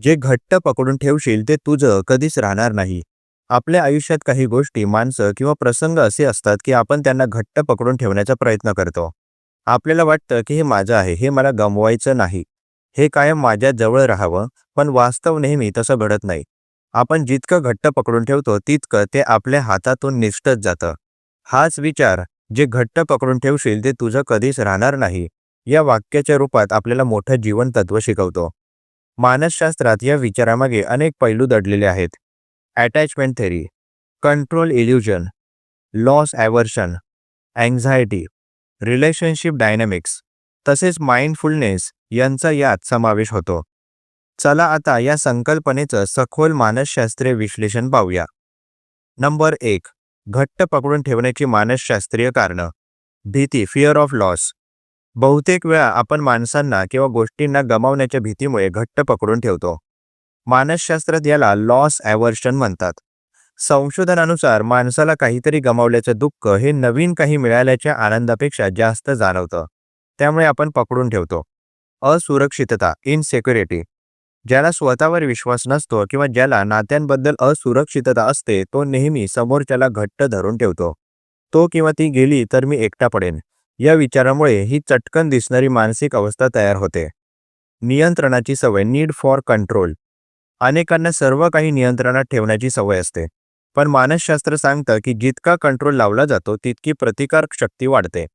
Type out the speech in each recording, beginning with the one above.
जे घट्ट पकडून ठेवशील ते तुझं कधीच राहणार नाही. आपल्या आयुष्यात काही गोष्टी माणसं किंवा प्रसंग असे असतात की आपण त्यांना घट्ट पकडून ठेवण्याचा प्रयत्न करतो. आपल्याला वाटतं की हे माझं आहे हे मला गमवायचं नाही. हे कायम माझ्या जवळ राहावं पण वास्तव नेहमी तसं घडत नाही. आपण जितकं घट्ट पकडून ठेवतो तितकं ते आपल्या हातातून निष्ठत जातं. हाच विचार जे घट्ट पकडून ठेवशील ते तुझं कधीच राहणार नाही. या वाक्याच्या रूपात आपल्याला मोठं जीवन तत्व शिकवतो. मानसशास्त्रात या विचारामागे अनेक पैलू दडलेले आहेत. Attachment theory control illusion loss aversion anxiety relationship dynamics तसेच माइंडफुलनेस यांचा यात समावेश होतो. चला आता या संकल्पनेचं सखोल मानसशास्त्रीय विश्लेषण पाहूया. नंबर एक घट्ट पकडून ठेवण्याची मानसशास्त्रीय कारणं. भीती फिअर ऑफ लॉस बहुतेक वेळा आपण माणसांना किंवा गोष्टींना गमावण्याच्या भीतीमुळे घट्ट पकडून ठेवतो. मानसशास्त्रात याला लॉस ॲव्हर्शन म्हणतात. संशोधनानुसार माणसाला काहीतरी गमावल्याचं दुःख हे नवीन काही मिळाल्याच्या आनंदापेक्षा जास्त जाणवतं. त्यामुळे आपण पकडून ठेवतो. असुरक्षितता इनसेक्युरिटी ज्याला स्वतःवर विश्वास नसतो किंवा ज्याला नात्यांबद्दल असुरक्षितता असते तो नेहमी समोरच्याला घट्ट धरून ठेवतो. तो किंवा ती गेली तर मी एकटा पडेन. या विचारामुळे ही चटकन दिसणारी मानसिक अवस्था तयार होते. नियंत्रणाची सवय नीड फॉर कंट्रोल अनेकांना सर्व काही नियंत्रणात ठेवण्याची सवय असते. पण मानसशास्त्र सांगतं की जितका कंट्रोल लावला जातो तितकी प्रतिकार शक्ती वाढते.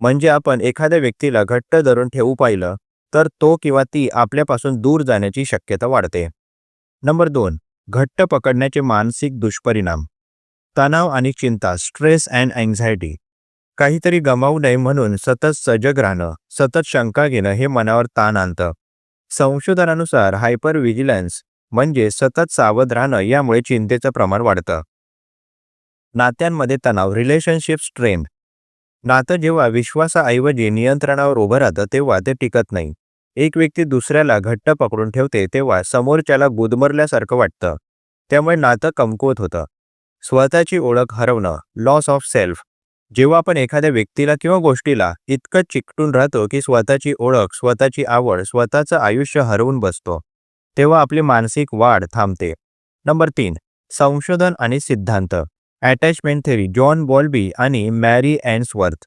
म्हणजे आपण एखाद्या व्यक्तीला घट्ट धरून ठेवू पाहिलं तर तो किंवा ती आपल्यापासून दूर जाण्याची शक्यता वाढते. नंबर दोन घट्ट पकडण्याचे मानसिक दुष्परिणाम. तणाव आणि चिंता स्ट्रेस अँड अँझायटी काहीतरी गमावू नये म्हणून सतत सजग राहणं सतत शंका घेणं हे मनावर ताण आणतं. संशोधनानुसार हायपर विजिलन्स म्हणजे सतत सावध राहणं यामुळे चिंतेचं प्रमाण वाढतं. नात्यांमध्ये तणाव रिलेशनशिप स्ट्रेन. नातं जेव्हा विश्वासाऐवजी नियंत्रणावर उभं राहतं तेव्हा ते टिकत नाही. एक व्यक्ती दुसऱ्याला घट्ट पकडून ठेवते तेव्हा समोरच्याला गुदमरल्यासारखं वाटतं. त्यामुळे नातं कमकुवत होतं. स्वतःची ओळख हरवणं लॉस ऑफ सेल्फ जेव्हा आपण एखाद्या व्यक्तीला किंवा गोष्टीला इतकं चिकटून राहतो की स्वतःची ओळख स्वतःची आवड स्वतःचं आयुष्य हरवून बसतो तेव्हा आपली मानसिक वाढ थांबते. नंबर तीन संशोधन आणि सिद्धांत. अटॅचमेंट थेरी जॉन बॉल्बी आणि मॅरी अँड्सवर्थ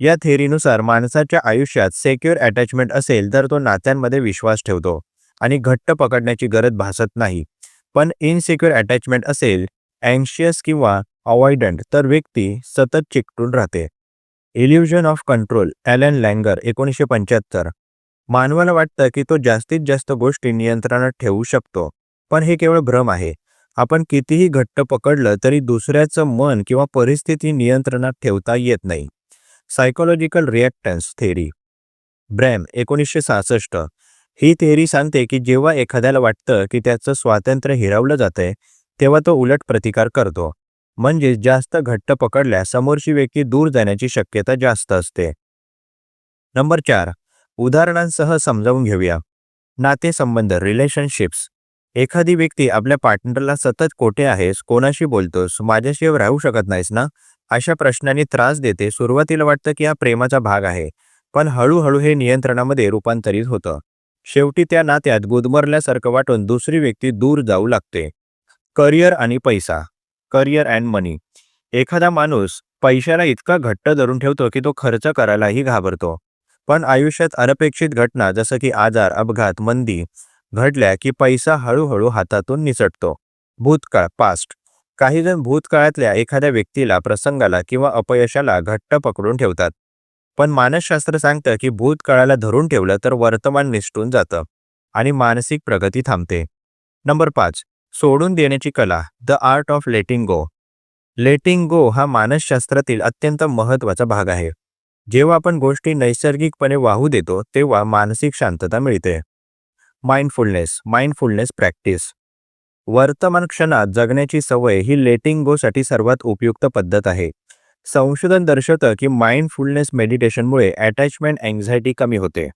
या थेरीनुसार माणसाच्या आयुष्यात सेक्युअर अटॅचमेंट असेल तर तो नात्यांमध्ये विश्वास ठेवतो आणि घट्ट पकडण्याची गरज भासत नाही. पण इनसिक्युअर अटॅचमेंट असेल अँशियस किंवा अवॉइडंट तर व्यक्ती सतत चिकटून राहते. Illusion of control Ellen Langer एकोणीसशे पंच्याहत्तर. मानवाला वाटतं की तो जास्तीत जास्त गोष्टी नियंत्रणात ठेवू शकतो पण हे केवळ भ्रम आहे. आपण कितीही घट्ट पकडलं तरी दुसऱ्याचं मन किंवा परिस्थिती नियंत्रणात ठेवता येत नाही. सायकोलॉजिकल रिॲक्टन्स थेरी ब्रॅम एकोणीसशे सहासष्ट. ही थेरी सांगते की जेव्हा एखाद्याला वाटतं की त्याचं स्वातंत्र्य हिरावलं जातंय तेव्हा तो उलट प्रतिकार करतो. म्हणजे जास्त घट्ट पकडल्या समोरची व्यक्ती दूर जाण्याची शक्यता जास्त असते. नंबर चार उदाहरणांसह समजावून घेऊया. नातेसंबंध रिलेशनशिप्स एखादी व्यक्ती आपल्या पार्टनरला सतत कोठे आहेस कोणाशी बोलतोस माझ्याशिवाय राहू शकत नाहीस ना? अशा प्रश्नांनी त्रास देते सुरुवातीला वाटतं की हा प्रेमाचा भाग आहे पण हळूहळू हे नियंत्रणामध्ये रूपांतरित होतं. शेवटी त्या नात्यात गुदमरल्यासारखं वाटून दुसरी व्यक्ती दूर जाऊ लागते. करिअर आणि पैसा. Career and money. एखादा माणूस पैशाला इतका घट्ट धरून ठेवतो की तो खर्च करायलाही घाबरतो. पण आयुष्यात अनपेक्षित घटना जसं की आजार अपघात मंदी घडल्या की पैसा हळूहळू हातातून निसटतो. भूतकाळ पास्ट काही जण भूतकाळातल्या एखाद्या व्यक्तीला प्रसंगाला किंवा अपयशाला घट्ट पकडून ठेवतात. पण मानसशास्त्र सांगतं की भूतकाळाला धरून ठेवलं तर वर्तमान निसटून जातं आणि मानसिक प्रगती थांबते. नंबर पाच. सोडून देण्याची कला the art of letting go letting go हा मानसशास्त्रातील अत्यंत महत्त्वाचा भाग आहे. जेव्हा आपण गोष्टी नैसर्गिकपणे वाहू देतो तेव्हा मानसिक शांतता मिळते. माइंडफुलनेस माइंडफुलनेस प्रॅक्टिस वर्तमान क्षणात जगण्याची सवय ही लेटिंग गोसाठी सर्वात उपयुक्त पद्धत आहे. संशोधन दर्शवतं की माइंडफुलनेस मेडिटेशनमुळे अटॅचमेंट अँझायटी कमी होते.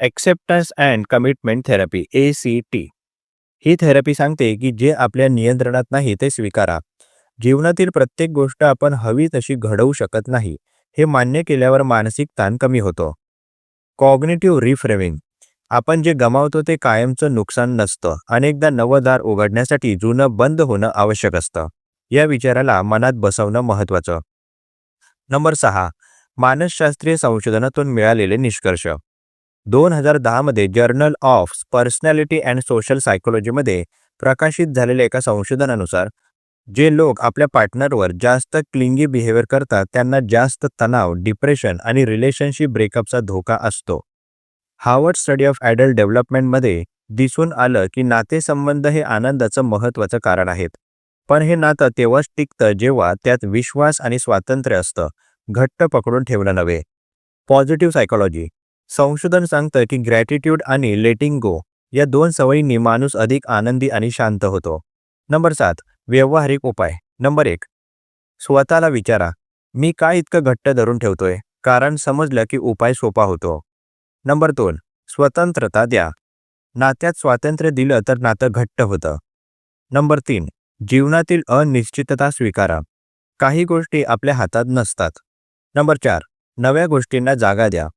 Acceptance and commitment therapy A C T he therapy सांगते की जे आपल्या नियंत्रणात नाही ते स्वीकारा. जीवनातील प्रत्येक गोष्ट आपण हवी तशी घडवू शकत नाही हे मान्य केल्यावर मानसिक ताण कमी होतो. कॉग्नेटिव्ह रिफ्रेमिंग आपण जे गमावतो ते कायमचं नुकसान नसतं अनेकदा नवं दार उघडण्यासाठी जुनं बंद होणं आवश्यक असतं. या विचाराला मनात बसवणं महत्वाचं नंबर सहा. मानसशास्त्रीय संशोधनातून मिळालेले निष्कर्ष. दोन हजार दहामध्ये journal of personality and social सायकोलॉजीमध्ये प्रकाशित झालेल्या एका संशोधनानुसार जे लोक आपल्या पार्टनरवर जास्त क्लिंगी बिहेवियर करतात त्यांना जास्त तणाव डिप्रेशन आणि रिलेशनशिप ब्रेकअपचा धोका असतो. हार्वर्ड स्टडी ऑफ ॲडल्ट डेव्हलपमेंटमध्ये दिसून आलं की नातेसंबंध हे आनंदाचं महत्त्वाचं कारण आहेत. पण हे नातं तेव्हाच टिकतं जेव्हा त्यात विश्वास आणि स्वातंत्र्य असतं घट्ट पकडून ठेवलं नव्हे. पॉझिटिव्ह सायकोलॉजी संशोधन सांगतं की ग्रॅटिट्यूड आणि लेटिंग गो या दोन सवयींनी माणूस अधिक आनंदी आणि शांत होतो. नंबर सात व्यावहारिक उपाय. नंबर एक स्वतःला विचारा मी काय इतकं घट्ट धरून ठेवतोय? कारण समजलं की उपाय सोपा होतो. नंबर दोन स्वतंत्रता द्या. नात्यात स्वातंत्र्य दिलं तर नातं घट्ट होतं. नंबर तीन जीवनातील अनिश्चितता स्वीकारा. काही गोष्टी आपल्या हातात नसतात. नंबर चार नव्या गोष्टींना जागा द्या.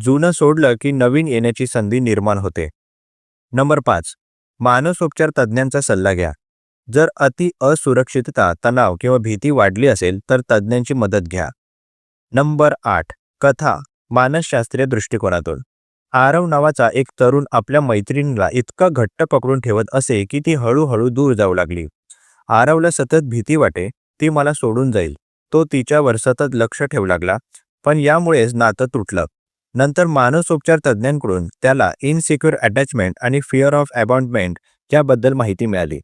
जुनं सोडलं की नवीन येण्याची संधी निर्माण होते. नंबर पाच. मानसोपचार तज्ज्ञांचा सल्ला घ्या. जर अति असुरक्षितता तणाव किंवा भीती वाढली असेल तर तज्ज्ञांची मदत घ्या. नंबर आठ. कथा. मानसशास्त्रीय दृष्टिकोनातून. आरव नावाचा एक तरुण आपल्या मैत्रिणीला इतका घट्ट पकडून ठेवत असे की ती हळूहळू दूर जाऊ लागली. आरवला सतत भीती वाटे ती मला सोडून जाईल. तो तिच्यावर सतत लक्ष ठेवू लागला पण यामुळेच नातं तुटलं. नंतर मानसोपचार तज्ज्ञांकडून त्याला इनसिक्युअर अटॅचमेंट आणि फिअर ऑफ अबॉन्डमेंट याबद्दल माहिती मिळाली.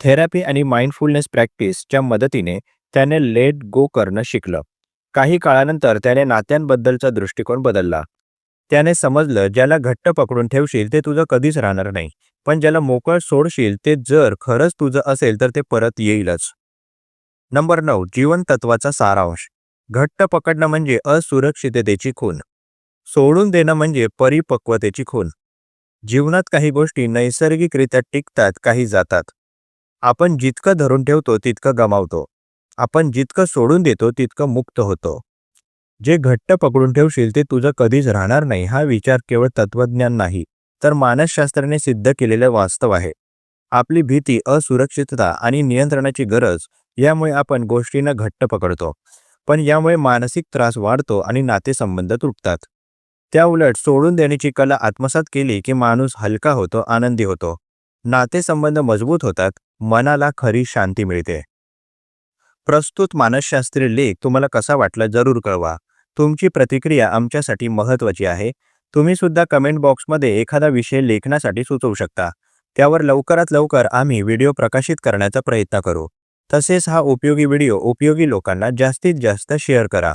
थेरपी आणि माइंडफुलनेस प्रॅक्टिसच्या मदतीने त्याने लेट गो करणं शिकलं. काही काळानंतर त्याने नात्यांबद्दलचा दृष्टिकोन बदलला. त्याने समजलं ज्याला घट्ट पकडून ठेवशील ते तुझं कधीच राहणार नाही पण ज्याला मोकळ सोडशील ते जर खरंच तुझं असेल तर ते परत येईलच. नंबर नऊ जीवन तत्वाचा सारांश. घट्ट पकडणं म्हणजे असुरक्षिततेची खून. सोडून देणं म्हणजे परिपक्वतेची खून जीवनात काही गोष्टी नैसर्गिकरित्या टिकतात काही जातात. आपण जितकं धरून ठेवतो तितकं गमावतो. आपण जितकं सोडून देतो तितकं मुक्त होतो. जे घट्ट पकडून ठेवशील ते तुझं कधीच राहणार नाही हा विचार केवळ तत्वज्ञान नाही तर मानसशास्त्राने सिद्ध केलेलं वास्तव आहे. आपली भीती असुरक्षितता आणि नियंत्रणाची गरज यामुळे आपण गोष्टींना घट्ट पकडतो. पण यामुळे मानसिक त्रास वाढतो आणि नातेसंबंध तुटतात. त्याउलट सोडून देण्याची कला आत्मसात केली की माणूस हलका होतो आनंदी होतो. नातेसंबंध मजबूत होतात मनाला खरी शांती मिळते. प्रस्तुत मानसशास्त्रीय लेख तुम्हाला कसा वाटला जरूर कळवा. तुमची प्रतिक्रिया आमच्यासाठी महत्त्वाची आहे. तुम्ही सुद्धा कमेंट बॉक्समध्ये एखादा विषय लेखनासाठी सुचवू शकता. त्यावर लवकरात लवकर आम्ही व्हिडिओ प्रकाशित करण्याचा प्रयत्न करू. तसेच हा उपयोगी व्हिडिओ उपयोगी लोकांना जास्तीत जास्त शेअर करा.